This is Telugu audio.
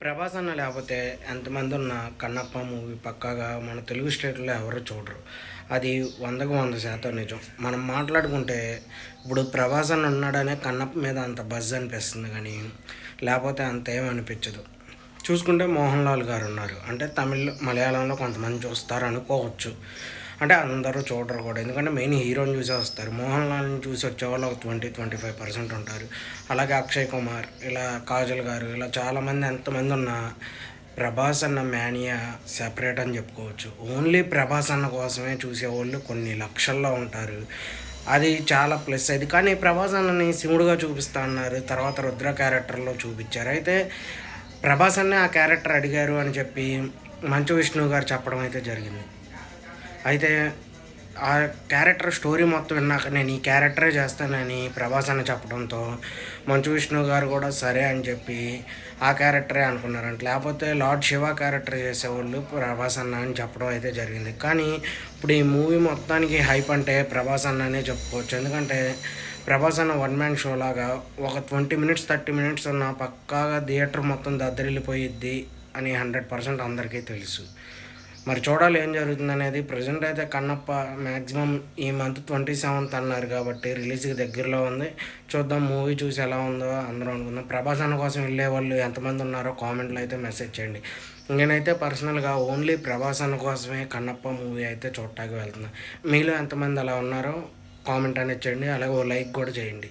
ప్రభాస్ అన్న లేకపోతే ఎంతమంది ఉన్న కన్నప్ప మూవీ పక్కాగా మన తెలుగు స్టేట్లో ఎవరు చూడరు. అది వందకు వంద శాతం నిజం. మనం మాట్లాడుకుంటే ఇప్పుడు ప్రభాస్ అన్న ఉన్నాడనే కన్నప్ప మీద అంత బజ్ అనిపిస్తుంది కానీ లేకపోతే అంత ఏం అనిపించదు. చూసుకుంటే మోహన్ లాల్ గారు ఉన్నారు. అంటే తమిళ్ మలయాళంలో కొంతమంది చూస్తారు అనుకోవచ్చు. అంటే అందరూ చూడరు కూడా. ఎందుకంటే మెయిన్ హీరోని చూసే వస్తారు. మోహన్ లాల్ని చూసి వచ్చే వాళ్ళు ఒక ట్వంటీ ట్వంటీ ఫైవ్ పర్సెంట్ ఉంటారు. అలాగే అక్షయ్ కుమార్ ఇలా కాజల్ గారు ఇలా చాలామంది ఎంతమంది ఉన్నా ప్రభాస్ అన్న మేనియా సెపరేట్ అని చెప్పుకోవచ్చు. ఓన్లీ ప్రభాస్ అన్న కోసమే చూసేవాళ్ళు కొన్ని లక్షల్లో ఉంటారు. అది చాలా ప్లస్ అయింది కానీ ప్రభాస్ అన్నని శివుడుగా చూపిస్తా అన్నారు. తర్వాత రుద్ర క్యారెక్టర్లో చూపించారు. అయితే ప్రభాస్ అన్నే ఆ క్యారెక్టర్ అడిగారు అని చెప్పి మంచు విష్ణు గారు చెప్పడం అయితే జరిగింది. అయితే ఆ క్యారెక్టర్ స్టోరీ మొత్తం విన్నాక నేను ఈ క్యారెక్టరే చేస్తానని ప్రభాస్ అని చెప్పడంతో మంచు విష్ణు గారు కూడా సరే అని చెప్పి ఆ క్యారెక్టరే అనుకున్నారంట. లేకపోతే లార్డ్ శివ క్యారెక్టర్ చేసేవాళ్ళు ప్రభాస్ అన్న అని చెప్పడం అయితే జరిగింది. కానీ ఇప్పుడు ఈ మూవీ మొత్తానికి హైప్ అంటే ప్రభాస్ అన్ననే చెప్పుకోవచ్చు. ఎందుకంటే ప్రభాస్ అన్న వన్ మ్యాన్ షో లాగా ఒక ట్వంటీ మినిట్స్ థర్టీ మినిట్స్ ఉన్న పక్కాగా థియేటర్ మొత్తం దద్దరిల్లిపోయిద్ది అని హండ్రెడ్ పర్సెంట్ అందరికీ తెలుసు. మరి చూడాలి ఏం జరుగుతుంది అనేది. ప్రజెంట్ అయితే కన్నప్ప మ్యాక్సిమం ఈ మంత్ ట్వంటీ సెవెంత్ అన్నారు కాబట్టి రిలీజ్కి దగ్గరలో ఉంది. చూద్దాం మూవీ చూసి ఎలా ఉందో అందరూ అనుకుందాం. ప్రభాస్ అన్న కోసం వెళ్ళే వాళ్ళు ఎంతమంది ఉన్నారో కామెంట్లో అయితే మెసేజ్ చేయండి. నేనైతే పర్సనల్గా ఓన్లీ ప్రభాస్ అన్న కోసమే కన్నప్ప మూవీ అయితే చూడటానికి వెళ్తున్నాను మీలో ఎంతమంది అలా ఉన్నారో కామెంట్ అనేది చేయండి. అలాగే ఓ లైక్ కూడా చేయండి.